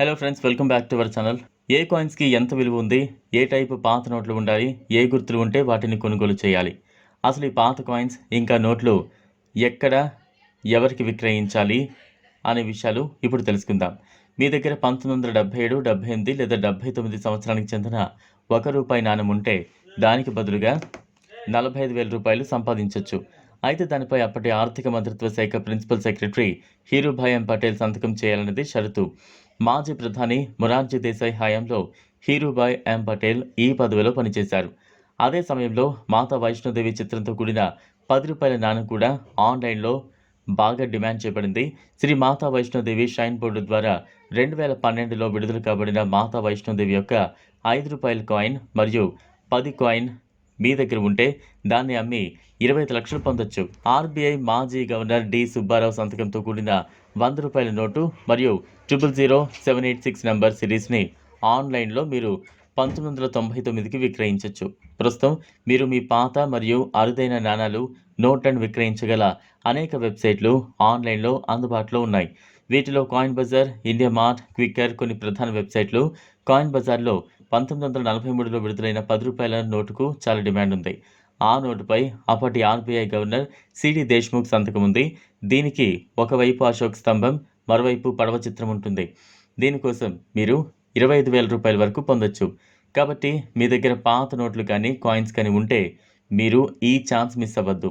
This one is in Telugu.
Hello friends welcome back to our channel ఏ కాయిన్స్కి ఎంత విలువ ఉంది? ఏ టైపు పాత నోట్లు ఉండాలి? ఏ గుర్తులు ఉంటే వాటిని కొనుగోలు చేయాలి? అసలు ఈ పాత కాయిన్స్ ఇంకా నోట్లు ఎక్కడ ఎవరికి విక్రయించాలి అనే విషయాలు ఇప్పుడు తెలుసుకుందాం. మీ దగ్గర పంతొమ్మిది వందల డెబ్బై ఏడు డెబ్బై ఎనిమిది లేదా డెబ్బై తొమ్మిది సంవత్సరానికి చెందిన ఒక రూపాయి నాణెం ఉంటే దానికి బదులుగా నలభై ఐదు వేల రూపాయలు సంపాదించవచ్చు అయితే దానిపై అప్పటి ఆర్థిక మంత్రిత్వ శాఖ principal secretary Hirubhai M Patel సంతకం చేయాలన్నది షరతు. మాజీ ప్రధాని మొరార్జీ దేశాయ్ హయాంలో హీరూభాయ్ ఎం పటేల్ ఈ పదవిలో పనిచేశారు. అదే సమయంలో మాతా వైష్ణోదేవి చిత్రంతో కూడిన పది రూపాయల నాణం కూడా ఆన్లైన్లో బాగా డిమాండ్ చేయబడింది. శ్రీ మాతా వైష్ణోదేవి షైన్ బోర్డు ద్వారా రెండు వేల పన్నెండులో విడుదల కాబడిన మాతా వైష్ణోదేవి యొక్క ఐదు రూపాయల కాయిన్ మరియు పది కాయిన్ మీ దగ్గర ఉంటే దాన్ని అమ్మి ఇరవై ఐదు లక్షలు పొందొచ్చు. ఆర్బీఐ మాజీ గవర్నర్ డి. సుబ్బారావు సంతకంతో కూడిన వంద రూపాయల నోటు మరియు triple zero seven eight six number సిరీస్ని ఆన్లైన్లో మీరు పంతొమ్మిది వందల తొంభై తొమ్మిదికి విక్రయించవచ్చు ప్రస్తుతం మీరు మీ పాత మరియు అరుదైన నాణాలు నోట్ అండ్ విక్రయించగల అనేక వెబ్సైట్లు ఆన్లైన్లో అందుబాటులో ఉన్నాయి. వీటిలో coin bazaar India mart Quikr కొన్ని ప్రధాన వెబ్సైట్లు. కాయిన్ బజార్లో పంతొమ్మిది వందల నలభై మూడులో విడుదలైన పది రూపాయల నోటుకు చాలా డిమాండ్ ఉంది. ఆ నోటుపై అప్పటి ఆర్బీఐ గవర్నర్ సిడి దేశ్ముఖ్ సంతకం ఉంది. దీనికి ఒకవైపు అశోక్ స్తంభం మరోవైపు పడవ చిత్రం ఉంటుంది. దీనికోసం మీరు ఇరవై ఐదు వేల రూపాయల వరకు పొందొచ్చు. కాబట్టి మీ దగ్గర పాత నోట్లు కానీ కాయిన్స్ కానీ ఉంటే మీరు ఈ ఛాన్స్ మిస్ అవ్వద్దు.